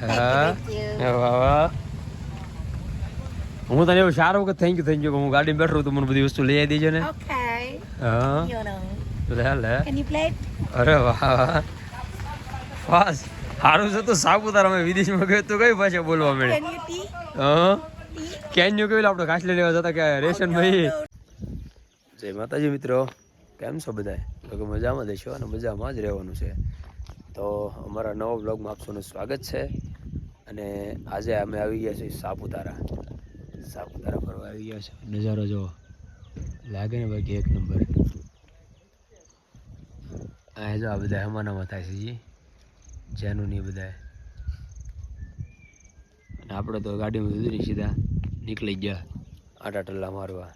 હા. વાહ વાહ. હું તને એવું સારું કે થેન્ક યુ થેન્ક યુ હું ગાડી બેઠો તો મને બધી વસ્તુ લઈ આવી દેજો ને. લે લે? અરે વાહ વાહ. વાહ સારું છે તો સાપુતારા અમે વિદેશમાં ગયો તો કઈ ભાષા બોલવા મળે? હા. કેન ન્યુ કેવું આપણે કાચલી લેવા જતા કે રેશન ભાઈ? જય માતાજી મિત્રો. કેમ છો બધા તો કે મજામાં દેશો અને મજામાં જ રહેવાનું છે. તો અમારા નવા બ્લોગમાં આપ સૌનું સ્વાગત છે. અને આજે અમે આવી ગયા છીએ સાપુતારા. સાપુતારા ફરવા. આવી ગયા છે. નજારો જો લાગે ને બાકી એક નંબર. આ જો આ બધા હમાનામાં થાય છે જી. જેનું નહીં બધા અને આપણે તો ગાડીમાં ઉતરી સીધા. નીકળી ગયા. આટા ટલ્લા મારવા.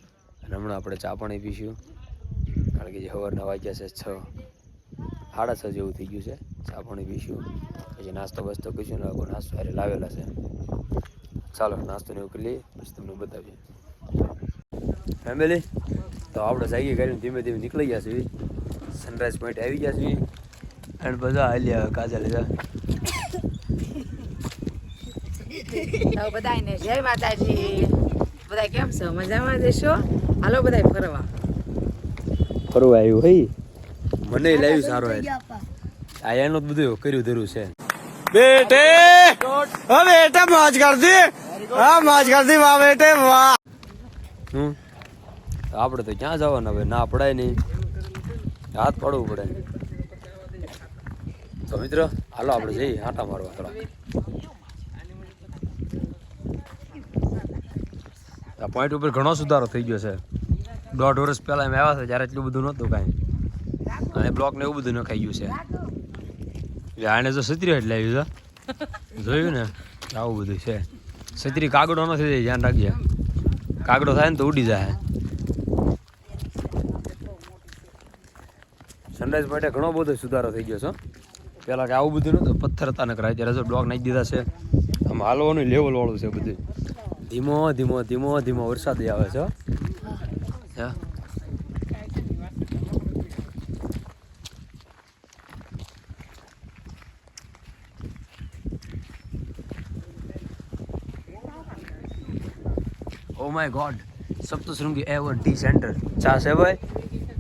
અને હમણાં આપણે ચા પાણી પીશું. કારણ કે જે સવારના વાગ્યા છે છ. સાડા છ જેવું થઈ ગયું છે. ચા પાણી પીશું. પછી નાસ્તો બસ્તો કરીશું ને લોકો નાસ્તો હારે લાવેલા છે. ચાલો નાસ્તો ને એવું કરી લઈએ પછી તમને બતાવીએ. ફેમિલી તો આપણે જાગી કરીને ધીમે ધીમે નીકળી ગયા છીએ. સનરાઈઝ પોઈન્ટ આવી ગયા છીએ. અને બધા હાલ્યા કાજા લીધા. તો બધાને જય માતાજી. બધા કેમ છો? મજામાં જશો હાલો બધા ફરવા. ફરવા આવ્યું હોય? મને લાવ્યું સારો આ એનું જ બધું કર્યું ધર્યું છે. બેટે હા બેટે મોજ કરતી હા મોજ કરતી વાહ બેટે વાહ. આપણે તો ક્યાં જવાનું હવે ના પડાય નહીં. હાથ પડવું પડે. તો મિત્રો હાલો આપણે જઈએ આટા મારવા થોડા. પોઈન્ટ ઉપર ઘણો સુધારો થઈ ગયો છે. દોઢ વર્ષ પહેલાં એમ આવ્યા છે જ્યારે એટલું બધું નહોતું કાંઈ. અને બ્લોક ને એવું બધું નખાઈ ગયું છે. આને તો સત્રી એટલે આવ્યું છે. જોયું ને? આવું બધું છે. સત્રી કાગડો નથી થઈ ધ્યાન રાખજે. કાગડો થાય ને તો ઉડી જાય. સનરાઈઝ માટે ઘણો બધો સુધારો થઈ ગયો છે પહેલાં કે આવું બધું નહોતું. પથ્થર હતા નકર અત્યારે જો બ્લોક નાખી દીધા છે. આમ હાલવાનું લેવલ વાળું છે બધું. ધીમો ધીમો ધીમો ધીમો વરસાદ આવે છે હો. My god Saptashrungi A one tea centre. ચા છે ભાઈ?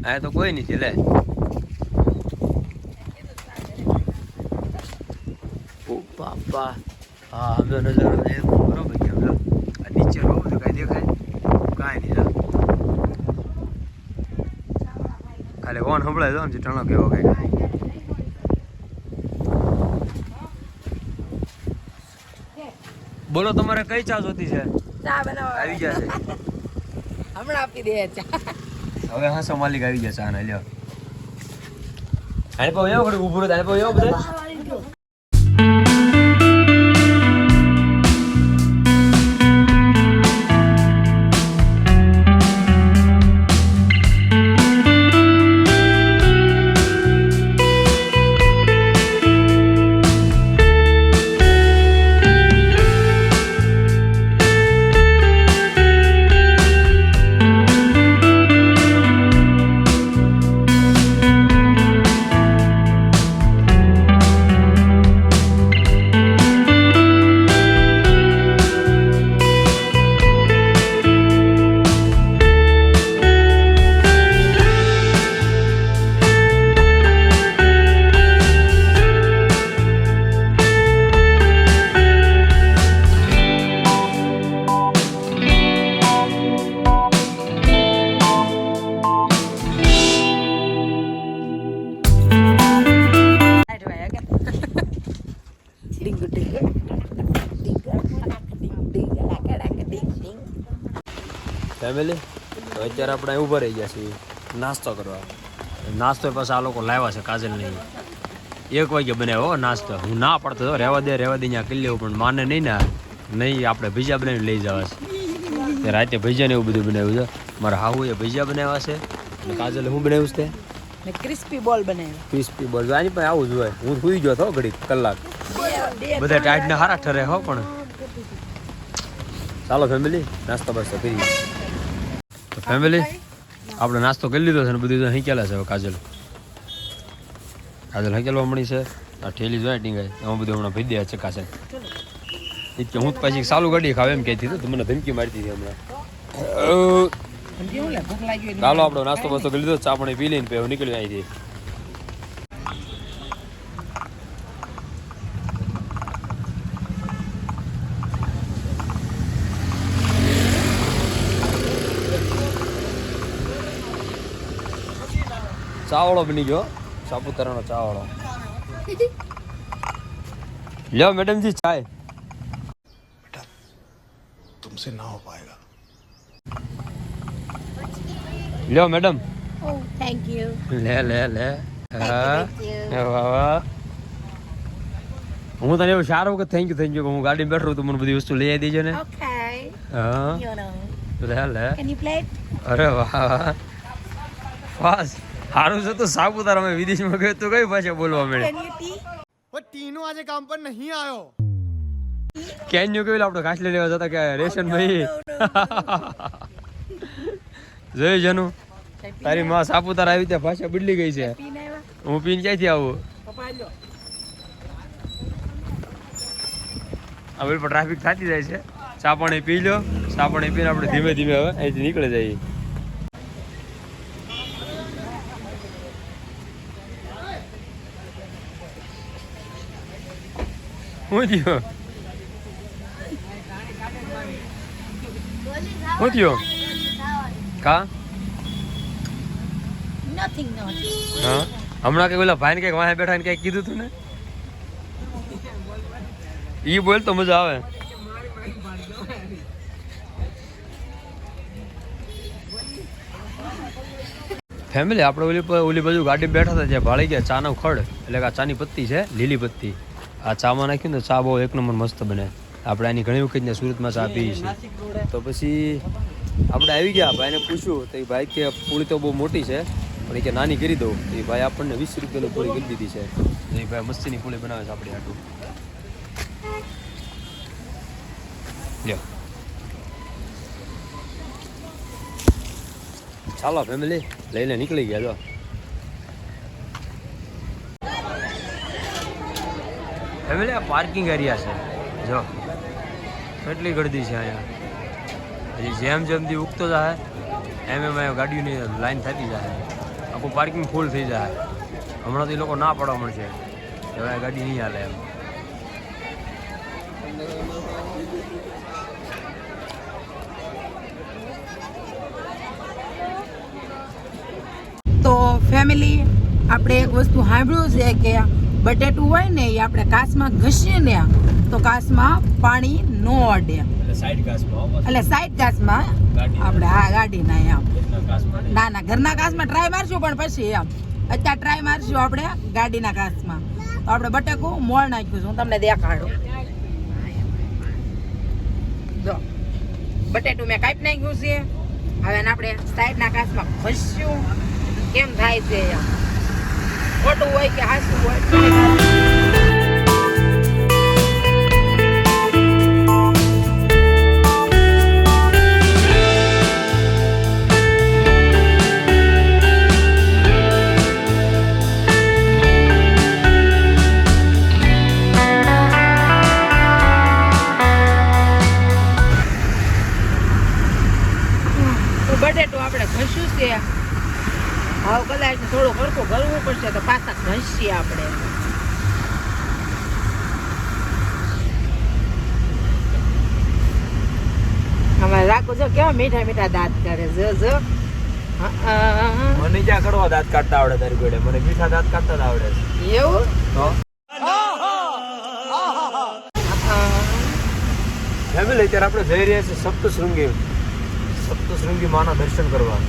અહીંયા તો કોઈ નથી, લે. ઓ બાપા. હા, અમે નજારો બરોબર કે આ નીચે રહો, બધું કાંઈ દેખાય કાંઈ નહીં ખાલી ઓન સંભળાય તો ને ટણો કેવો કાંઈ બોલો, તમારે કઈ ચા જોતી છે? ચા બનાવો. આવી જશે હમણાં આપી દે ચા. હવે હા માલિક આવી જશે આને લ્યો. આને પાવ એવો ઘડી ઊભું રહે આને પાવ એવો બધા. ફેમિલી તો અત્યારે આપણે ઊભા રહી ગયા છીએ નાસ્તો કરવા. નાસ્તો પાછા આ લોકો લાવ્યા છે કાજલ નહીં એક વાગે બનાવ્યો હો નાસ્તો. હું ના પડતો હતો રહેવા દે રહેવા દે ત્યાં કિલ્લે પણ માને નહીં ના નહીં આપણે ભજીયા બનાવીને લઈ જવા છે. રાતે ભજીયા ને એવું બધું બનાવ્યું છે. મારા હાહુએ ભજીયા બનાવ્યા છે. અને કાજલે હું બનાવ્યું છે ક્રિસ્પી બોલ બનાવ્યો. ક્રિસ્પી બોલ આની પણ આવું જ હોય. હું સુઈ ગયો હતો ઘડી કલાક. બધા ટાઈટ ને હારા ઠરે હો પણ. ચાલો ફેમિલી નાસ્તો બસ્તો કરી તો ફેમિલી આપણે નાસ્તો કરી લીધો છે ને બધું અહીં કેલા છે કાજલ. કાજલ અહીં કેલવા મળી છે. આ ઠેલી જોઈ ટીંગાય એમાં બધું હમણાં ભી દે છે કાજલ. એ કે હું તો પછી સાલું ગાડી ખાવ એમ કહેતી હતી તો મને ધમકી મારતી હતી હમણાં. ચાલો આપણો નાસ્તો બસ્તો કરી લીધો. ચા પાણી પી લઈને પે નીકળી અહીંથી. ચાવળો બની ગયો. સાપુતારાનો ચાવળો. લ્યો મેડમ જી ચાય. બેટા તુમસે ના હો પાએગા લ્યો મેડમ. ઓ થેન્ક યુ લે લે લે. હું. તને એવું સારો વખત થેન્ક યુ થેન્ક યુ હું ગાડી બેઠો તો મને બધી વસ્તુ લઈ આવી દેજો ને. ઓકે હા. લે લે. કેન યુ પ્લે અરે વાહ વાહ. ફાસ્ટ. સારું છે તો સાપુતારા અમે વિદેશમાં ગયો તો કઈ ભાષા બોલવા મળે? ટીનો આજે કામ પર નહીં આવ્યો. કેન યુ કેવું આપણે ઘાસલી લેવા જતા કે રેશન ભાઈ? જય જનુ. તારી માં સાપુતારા આવી ત્યાં ભાષા બદલી ગઈ છે. હું પીને ક્યાંથી આવું? હવે પણ ટ્રાફિક થતી જાય છે. ચા પાણી પી લો ચા પાણી પીને આપણે ધીમે ધીમે હવે અહીંથી નીકળી જઈએ. શું થયો હું થયો કા. હા હમણાં કઈ ઓલા ભાઈને કંઈક વાહે બેઠા ને કંઈક કીધું તું ને? ઈ બોલ તો મજા આવે. ફેમિલી આપણે ઓલી પર- ઓલી બાજુ ગાડી બેઠા હતા જે ભાળી ગયા ચાનો ખડ. એટલે કે આ ચાની પત્તી છે લીલી પત્તી. આ ચામાં નાખ્યું ને ચા બહુ એક નંબર મસ્ત બને. આપણે આની ઘણી વખત સુરતમાં ચા પીએ છીએ. તો પછી આપણે આવી ગયા, ભાઈને પૂછ્યું, તો એ ભાઈ કે પૂળી તો બહુ મોટી છે, પણ એ કે નાની કરી દઉં. તો એ ભાઈ આપણને વીસ રૂપિયાની પૂળી કરી દીધી છે. તો એ ભાઈ મસ્તીની પૂળી બનાવે છે આપણે આટલું લ્યો. ચાલો ફેમિલી લઈને નીકળી ગયા, જો. ફેમિલી આ પાર્કિંગ એરિયા છે. જો, કેટલી ગળદી છે અહીંયા. હજી જેમ જેમ દી ઉગતો જાય, એમ એમ અહીંયા ગાડીઓની લાઈન થતી જાય. આખું પાર્કિંગ ફૂલ થઈ જાય. એ લોકો ના પડવા મળશે. હવે ગાડી નહીં હાલે એમ. તો ફેમિલી આપણે એક વસ્તુ સાંભળ્યું છે કે બટેટું હોય ને એ આપણે કાસમાં ઘસીએ ને તો કાસમાં પાણી ન અડે. એટલે સાઈડ ગાડીના. આપણે હા ગાડીના એમ. ના ના ઘરના કાસમાં ટ્રાય મારશું પણ પછી એમ. અત્યારે ટ્રાય મારશું આપણે ગાડીના કાસમાં. તો આપણે બટેકું મોળ નાખ્યું છે હું તમને દેખાડું. જો બટેટું મેં કાપી નાખ્યું છે. હવે આપણે સાઈડના કાસમાં ઘસ્યું કેમ થાય છે એમ. ખોટું હોય કે હાસું હોય હવે કદાચ થોડો હરખું ગળવું પડશે તો પાછા ઘસીએ આપણે. અમારે રાખો જો કેવા મીઠા મીઠા દાંત કરે જો. જો મને ક્યાં કરવા દાંત કાઢતા આવડે તારી જોડે? મને મીઠા દાંત કાઢતા આવડે એવું? ફેમિલી અત્યારે આપણે જઈ રહ્યા છીએ સપ્તશૃંગી. સપ્તશૃંગી માના દર્શન કરવા.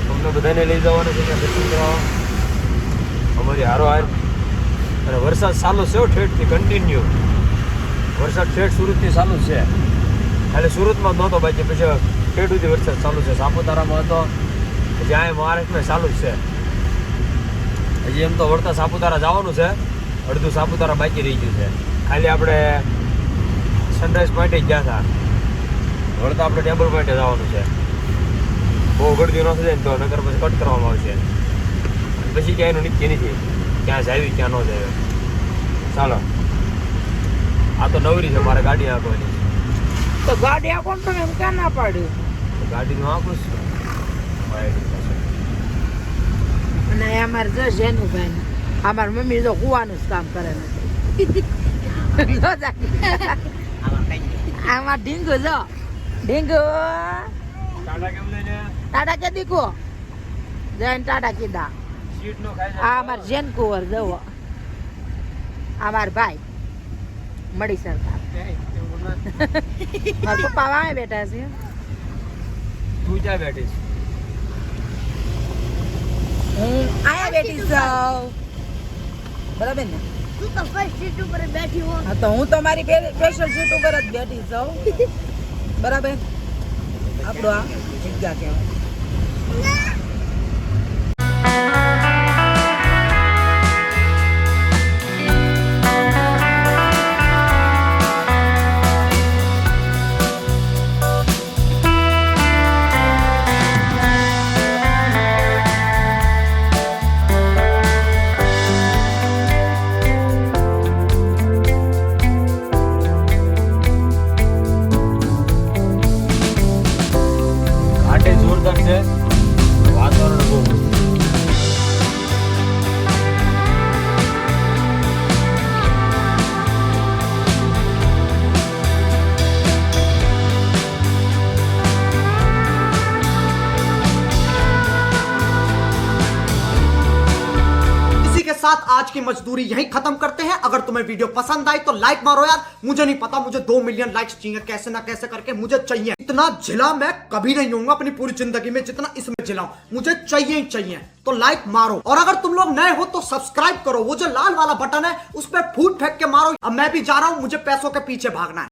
તમને બધાને લઈ જવાના છે દર્શન કરવા અમારી હારો હાર. અને વરસાદ ચાલુ છે ઠેઠથી કન્ટિન્યુ વરસાદ ઠેઠ સુરતથી ચાલુ છે. એટલે સુરતમાં નહોતો, બાકી પછી ઠેઠ સુધી વરસાદ ચાલુ છે. સાપુતારામાં હતો. આ મહારાષ્ટ્રમાં ચાલુ છે. હજી એમ તો વળતા સાપુતારા જવાનું છે. અડધું સાપુતારા બાકી રહી ગયું છે. ખાલી આપણે સનરાઈઝ પોઈન્ટે જ ગયા હતા. વળતા આપણે ટેબલ પોઈન્ટે જવાનું છે. બહુ ગળદી ન થઈ જાય ને તો નગર પછી કટ કરવામાં આવશે. પછી ક્યાંયનું નીચે નથી. ક્યાં જાવી ક્યાં ન જાય ચાલો. આ તો નવરી છે મારે ગાડી આંકવાની તો ગાડી આપો તો તમે એમ ક્યાં ના પાડ્યું તો ગાડીનું આંકું છું. અને અમારે જો જેનુભાઈ અમાર મમ્મી તો કુવાનું જ કામ કરે. આમાં ઢીંગુ જો. ઢીંગુ. ટાટા કે દીકુ? જૈન ટાટા કીધા. સીટ નો ખાઈ આ અમાર જૈન કુંવર જવો અમાર ભાઈ. મળી સરકાર. મારા પપ્પા વાય બેઠા છે. તું ક્યાં બેઠી છે? હું આયા બેઠી છું. બરાબર ને? તું તો ફર્સ્ટ સીટ ઉપર બેઠી હો. હા તો હું તો મારી સ્પેશિયલ સીટ ઉપર જ બેઠી છું. બરાબર? આપણું આ જગ્યા કહેવાય. না के मजदूरी यही खत्म करते हैं। अगर तुम्हें वीडियो पसंद आई तो लाइक मारो यार। मुझे नहीं पता, मुझे दो मिलियन लाइक्स चाहिए। कैसे ना कैसे करके मुझे चाहिए। इतना झिला मैं कभी नहीं हूँ अपनी पूरी ज़िंदगी में जितना इसमें झिलाऊ। मुझे चाहिए ही चाहिए। तो लाइक मारो। और अगर तुम लोग नए हो तो सब्सक्राइब करो। वो जो लाल वाला बटन है, उस पर फूट फेंक के मारो। अब मैं भी जा रहा हूँ, मुझे पैसों के पीछे भागना है।